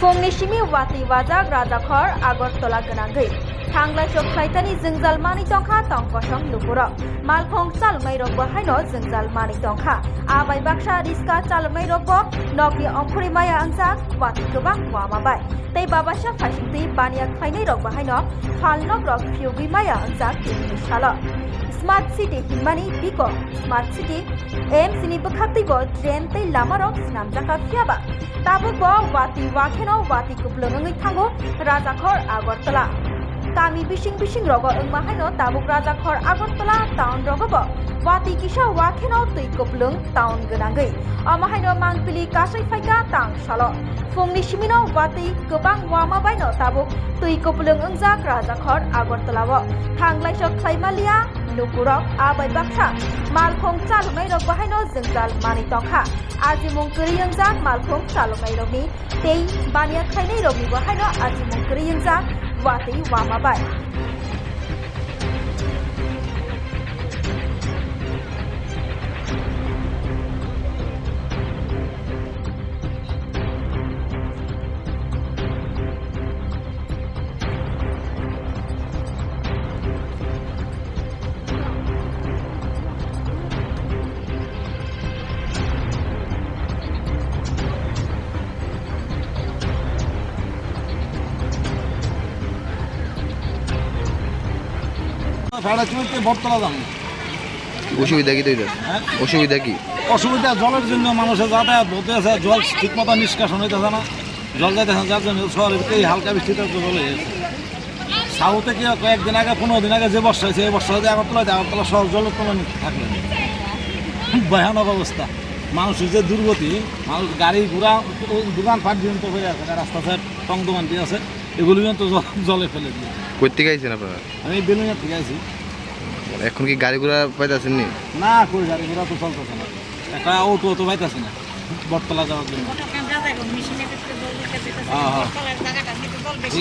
फुंनि सिमि वाति वाजाक राजाखर आगरतला गोनांगै थांलाय सख्लायथानि जोंजाल मानि दंखा तंकसं लुपुर मालखं चालुंनाय रग बाहायनो जोंजाल मानि दंखा आबाय बाक्सा रिस्का चालुंनाय रग नगनि अंखुरि माया अंजाक वाति गोबां वामाबाय तै बाबासा फाइसिंति बानिया खायनाय रग बाहायनो फालनग रग फिउगि माया अंजाक दिनि साल સ્માર્ટ સિટી હિમ્માની પીકો સ્માર્ટ સિટી એમ્સની બખાતીગો ટ્રેનતે લામારોક સ્નામજાકા ફ્યાબા તાબુગો વાતી વાખેનો વાતી કુપલોનંગી થાંગો રાજાખોર આગરતલા agartala kami bising bising rogo wngma haino tabuk rajakhor agartala town rogobo wati kisa wakheno tui kuplung town gonangoi ama haino mangpili kasai phaika tang salo fungni simino wati gobang wama baino tabuk tui kuplung ongjak rajakhor agartalao thanglai khlaimalia নুপুরক আবাই Baksa মালখং চালুনাই rock বাহাইনো জংজাল মানি তংখা আজি মুংকরি यंजाक मालखं चालुनाय रगनि तेई बानिया खायनाय रगनि बाहायनो আজি मुंकरि यंजाक वातै वामाबाय অসুবিধা কি তৈরি? হ্যাঁ? অসুবিধা কি? অসুবিধা জলের জন্য মানুষের যাতায়াত হতে আছে জল ঠিক মতো নিষ্কাশন হইতেছে না। জল যাইতেছে যার জন্য শহরের এই হালকা বৃষ্টিতে গেছে। সাউথে কি কয়েকদিন আগে পনেরো দিন আগে যে বর্ষা হয়েছে এই বর্ষা হয়েছে আগরতলা আগরতলা শহর জলের তলে থাকলে ভয়ানক অবস্থা। মানুষের যে দুর্গতি মানুষ গাড়ি ঘোড়া দোকান ফাট পর্যন্ত হয়ে আছে রাস্তা সাইড টং দোকান দিয়ে আছে। এগুলো তো জল- জলে ফেলে দিয়ে করতে গেছেন আপনারা? আমি বেলুনিয়া থেকে আছি এখন কি গাড়ি ঘোড়া পাইতেছেন নি? না কই গাড়ি ঘোড়া তো চলতেছে না। একটা অটো তো পাইতেছে না বটতলা যাওয়ার জন্য। মেশিনে হ্যাঁ, হ্যাঁ।